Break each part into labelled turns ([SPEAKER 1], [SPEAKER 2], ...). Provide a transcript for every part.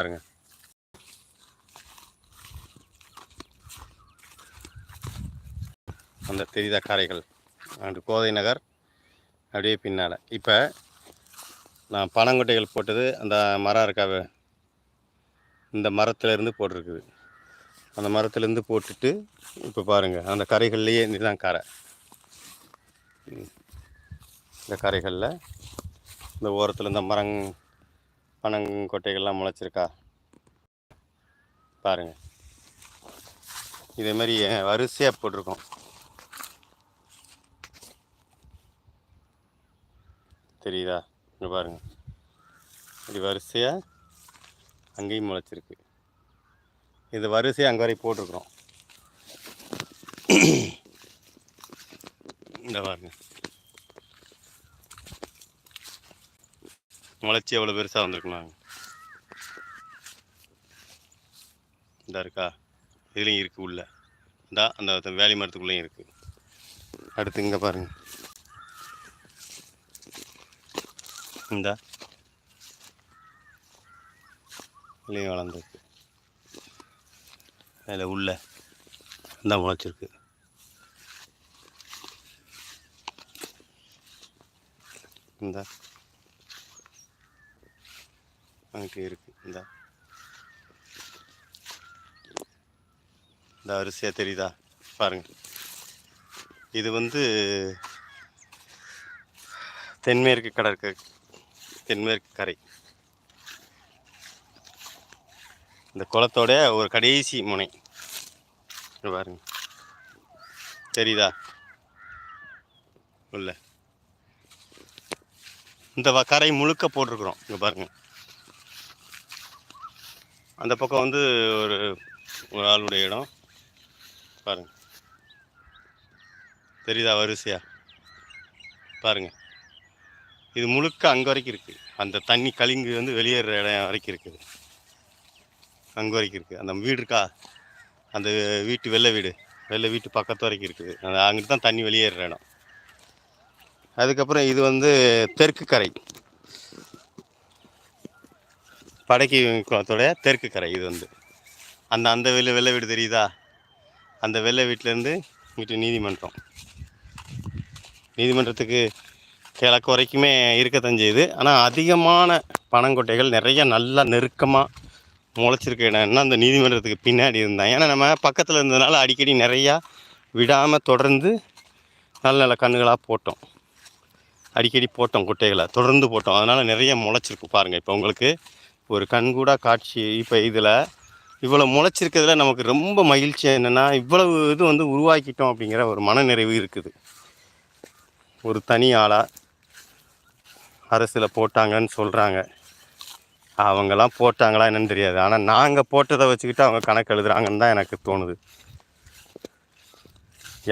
[SPEAKER 1] பாருங்க. அந்த தெரியுதா காரைகள் அண்டு கோதை நகர் அப்படியே பின்னால். இப்போ நான் பனங்கொட்டைகள் போட்டது அந்த மரம் இருக்காவே இந்த மரத்துலேருந்து போட்டிருக்குது. அந்த மரத்துலேருந்து போட்டுட்டு இப்போ பாருங்கள் அந்த கரைகள்லேயே இதுதான் கரை. இந்த கரைகளில் இந்த ஓரத்தில் இந்த மரங் பனங்கொட்டைகள்லாம் முளைச்சிருக்கா? பாருங்கள் இதே மாதிரி வரிசையாக போட்டிருக்கோம். தெரியுதா? இங்கே பாருங்கள் இப்படி வரிசையாக அங்கேயும் முளைச்சிருக்கு. இது வரிசையாக அங்கே வரை போட்டிருக்குறோம். இந்த பாருங்கள் முளைச்சி எவ்வளோ பெருசாக வந்திருக்கலாம் இந்தா இருக்கா? இதுலேயும் இருக்குது உள்ள. இந்தா அந்த வேலி மரத்துக்குள்ளேயும் இருக்குது அடுத்து இங்கே பாருங்கள் இந்தா. இதுலேயும் வளர்ந்துருக்கு. அதில் உள்ள. இந்த முளைச்சிருக்கு. இந்த. அங்கிட்டு இருக்கு. இந்த. இந்த அரிசியாக தெரியுதா? பாருங்க. இது வந்து தென்மேற்கு கடற்கரை தென்மேற்கு கரை. இந்த குளத்தோட ஒரு கடைசி முனை. பாருங்க. தெரியுதா? உள்ள. இந்த கரை முழுக்க போட்டிருக்குறோம். இங்கே பாருங்கள் அந்த பக்கம் வந்து ஒரு ஒரு ஆளுடைய இடம். பாருங்க. தெரியுதா வரிசையா? பாருங்க. இது முழுக்க அங்கே வரைக்கும் இருக்குது அந்த தண்ணி கலிங்கு வந்து வெளியேற இடம் வரைக்கும் இருக்குது. அங்கே வரைக்கும் இருக்குது அந்த வீடு இருக்கா? அந்த வீட்டு வெள்ளை வீடு. வெள்ளை வீட்டு பக்கத்து வரைக்கும் இருக்குது. அந்த அங்கிட்டு தான் தண்ணி வெளியேற இடம். அதுக்கப்புறம் இது வந்து தெற்கு கரை. படைக்கு குளத்தோட தெற்கு கரை இது வந்து. அந்த அந்த வெள்ள வெள்ளை வீடு தெரியுதா? அந்த வெள்ளை வீட்டிலேருந்து இங்கிட்டு நீதிமன்றம். நீதிமன்றத்துக்கு கிழக்கு வரைக்குமே இருக்கத்தான் செய்யுது. ஆனால் அதிகமான பனங்கொட்டைகள் நிறைய நல்லா நெருக்கமாக முளைச்சிருக்க. இடம்னா அந்த நீதிமன்றத்துக்கு பின்னாடி இருந்தான் ஏன்னா நம்ம பக்கத்தில் இருந்ததுனால அடிக்கடி நிறையா விடாமல் தொடர்ந்து நல்ல நல்ல கண்ணுகளாக போட்டோம். அடிக்கடி போட்டோம் குட்டைகளை. தொடர்ந்து போட்டோம். அதனால் நிறைய முளைச்சிருக்கு பாருங்கள் இப்போ உங்களுக்கு ஒரு கண்கூடா காட்சி. இப்போ இதில் இவ்வளோ முளைச்சிருக்கிறதுல நமக்கு ரொம்ப மகிழ்ச்சி என்னென்னா இவ்வளவு இது வந்து உருவாக்கிட்டோம் அப்படிங்கிற ஒரு மனநிறைவு இருக்குது. ஒரு தனி ஆளாக அரசில் போட்டாங்கன்னு சொல்கிறாங்க அவங்கெல்லாம் போட்டாங்களா என்னன்னு தெரியாது. ஆனால் நாங்கள் போட்டதை வச்சுக்கிட்டு அவங்க கணக்கு எழுதுறாங்கன்னு தான் எனக்கு தோணுது.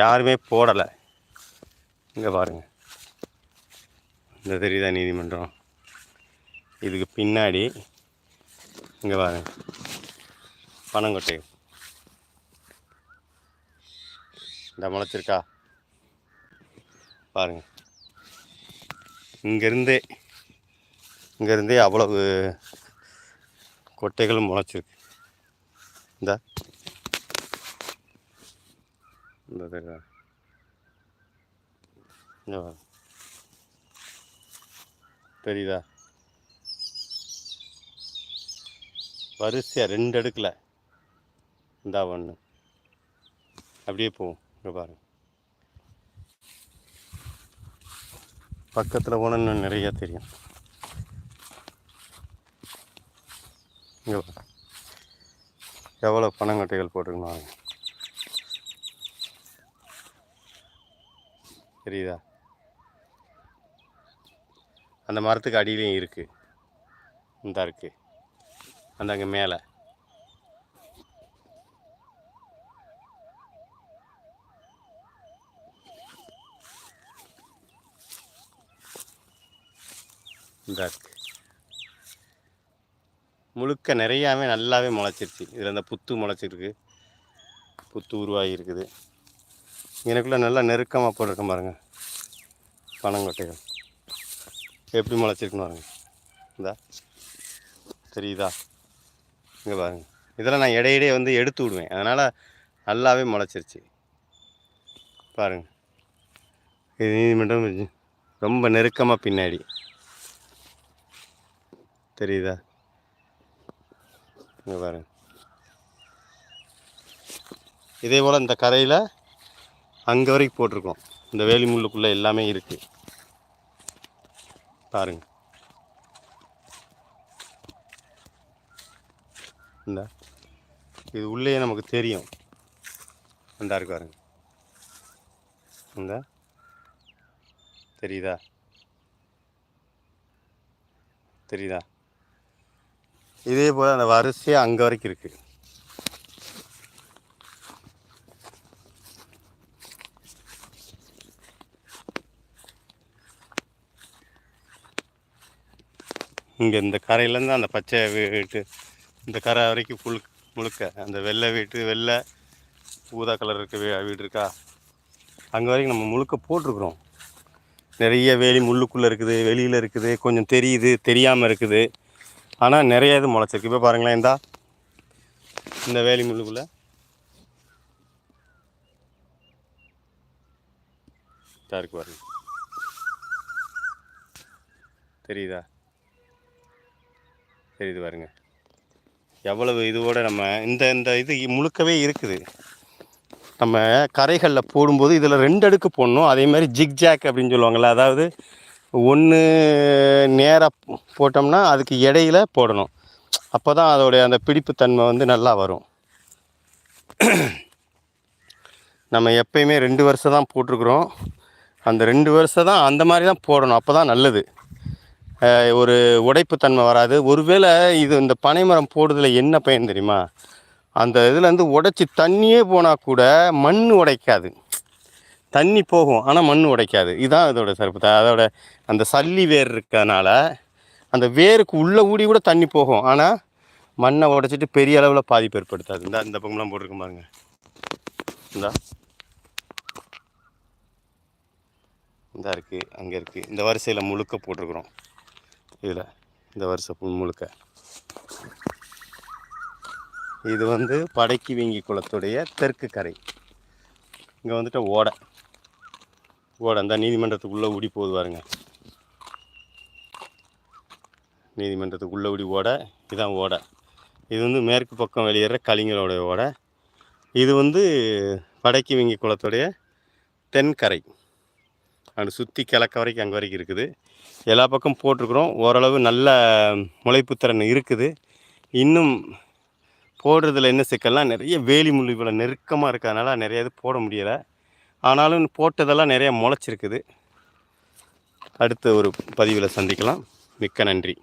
[SPEAKER 1] யாருமே போடலை. இங்கே பாருங்கள் இந்த தெரியுதா நீதிமன்றம்? இதுக்கு பின்னாடி இங்கே பாருங்க. பனங்கொட்டை இந்த முளைச்சிருக்கா பாருங்க. இங்கேருந்தே இங்கேருந்தே அவ்வளவு கொட்டைகளும் முளைச்சிருக்கு. இந்த இந்த தெரியுதா தெரியுதா? வரிசையாக ரெண்டு அடுக்கில். இந்தா ஒன்று அப்படியே போகும் இங்கே பாருங்க பக்கத்தில் போனால் இன்னும் தெரியும். இங்கே எவ்வளோ பனங்கட்டைகள் போட்டிருக்கணும் தெரியுதா? அந்த மரத்துக்கு அடியிலையும் இருக்குது இந்த இருக்குது அந்த அங்கே மேலே. இந்த இருக்கு முழுக்க நிறையாவே நல்லாவே முளைச்சிருச்சு. இதில் இந்த புத்து முளைச்சிருக்கு. புத்து உருவாகி இருக்குது எனக்குள்ளே நல்லா நெருக்கமாக போட்டிருக்க பாருங்க. பனங்கொட்டைகள். எப்படி முளைச்சிருக்குன்னு பாருங்க. இந்தா. தெரியுதா? இங்கே பாருங்க. இதெல்லாம் நான் இடையிடையே வந்து எடுத்து விடுவேன். அதனால் நல்லாவே முளைச்சிருச்சு. பாருங்க. இது நீதிமன்றம் ரொம்ப நெருக்கமாக பின்னாடி. தெரியுதா? இங்கே பாருங்க. இதே போல் இந்த கரையில் அங்கே வரைக்கும் போட்டிருக்கோம். இந்த வேலி முள்ளுக்குள்ளே எல்லாமே இருக்குது பாருங்கள் இந்த. இது உள்ளேயே நமக்கு தெரியும். அந்த இருக்கு பாருங்க. இந்த. தெரியுதா? தெரியுதா? இதே போல் அந்த வரிசையாக அங்கே வரைக்கும் இருக்குது இங்கே இந்த கரையிலேருந்து அந்த பச்சை வீட்டு இந்த கரை வரைக்கும் ஃபுல் முழுக்க அந்த வெள்ளை வீட்டு வெள்ளை ஊதா கலர் இருக்க வீ வீடு இருக்கா? அங்கே வரைக்கும் நம்ம முழுக்க போட்டிருக்குறோம். நிறைய வேலி முள்ளுக்குள்ளே இருக்குது வெளியில் இருக்குது கொஞ்சம் தெரியுது தெரியாமல் இருக்குது. ஆனால் நிறைய இது முளைச்சிருக்கு. இப்போ பாருங்களேன் இந்தா. இந்த வேலி முள்ளுக்குள்ளே. இதா இருக்கு பாருங்க. தெரியுதா? தெரியுது பாருங்கள் எவ்வளவு இதுவோட நம்ம இந்த இந்த இது முழுக்கவே இருக்குது. நம்ம கரைகளில் போடும்போது இதில் ரெண்டு அடுக்கு போடணும். அதே மாதிரி ஜிக் ஜாக் அப்படின்னு சொல்லுவாங்கள்ல அதாவது ஒன்று நேராக போட்டோம்னா அதுக்கு இடையில போடணும். அப்போ தான் அதோடைய அந்த பிடிப்புத்தன்மை வந்து நல்லா வரும். நம்ம எப்பயுமே ரெண்டு வருஷம் தான் போட்டிருக்குறோம். அந்த ரெண்டு வருஷம் தான் அந்த மாதிரி தான் போடணும். அப்போ தான் நல்லது. ஒரு உடைப்புத்தன்மை வராது. ஒருவேளை இது இந்த பனைமரம் போடுறதுல என்ன பயன் தெரியுமா? அந்த இதுலேருந்து உடைச்சி தண்ணியே போனால் கூட மண் உடைக்காது. தண்ணி போகும் ஆனால் மண் உடைக்காது. இதுதான் இதோட சிறப்பு. அதோட அந்த சல்லி வேர் இருக்கிறதுனால அந்த வேருக்கு உள்ளே ஊடி கூட தண்ணி போகும். ஆனால் மண்ணை உடைச்சிட்டு பெரிய அளவில் பாதிப்பு ஏற்படுத்தாது. இந்த இந்த பக்கம்லாம் போட்டிருக்க பாருங்க. இந்தா. இந்தா இருக்குது அங்கே இருக்குது இந்த வரிசையில் முழுக்க போட்டிருக்குறோம். இதில் இந்த வருஷம் ஃபுல் முழுக்க. இது வந்து படைக்கு வீங்கி குளத்துடைய தெற்கு கரை. இங்கே வந்துட்டு ஓடை. ஓடை அந்த நீதிமன்றத்துக்குள்ளே ஊடி போகுது பாருங்க. நீதிமன்றத்துக்குள்ளே ஊடி ஓடை இதுதான் ஓடை. இது வந்து மேற்கு பக்கம் வெளியேற கலிங்களோட ஓடை. இது வந்து படைக்கு வீங்கி குளத்துடைய தென்கரை அங்கே சுற்றி கிழக்க வரைக்கும் அங்கே வரைக்கும் இருக்குது. எல்லா பக்கம் போட்டிருக்குறோம். ஓரளவு நல்ல முளைப்புத்திறன் இருக்குது. இன்னும் போடுறதுல என்ன சிக்கல்னா நிறைய வேலி முள் இவ்வளோ நெருக்கமாக இருக்கிறதுனால நிறைய இது போட முடியலை. ஆனாலும் போட்டதெல்லாம் நிறைய முளைச்சிருக்குது. அடுத்த ஒரு பதிவில் சந்திக்கலாம். மிக்க நன்றி.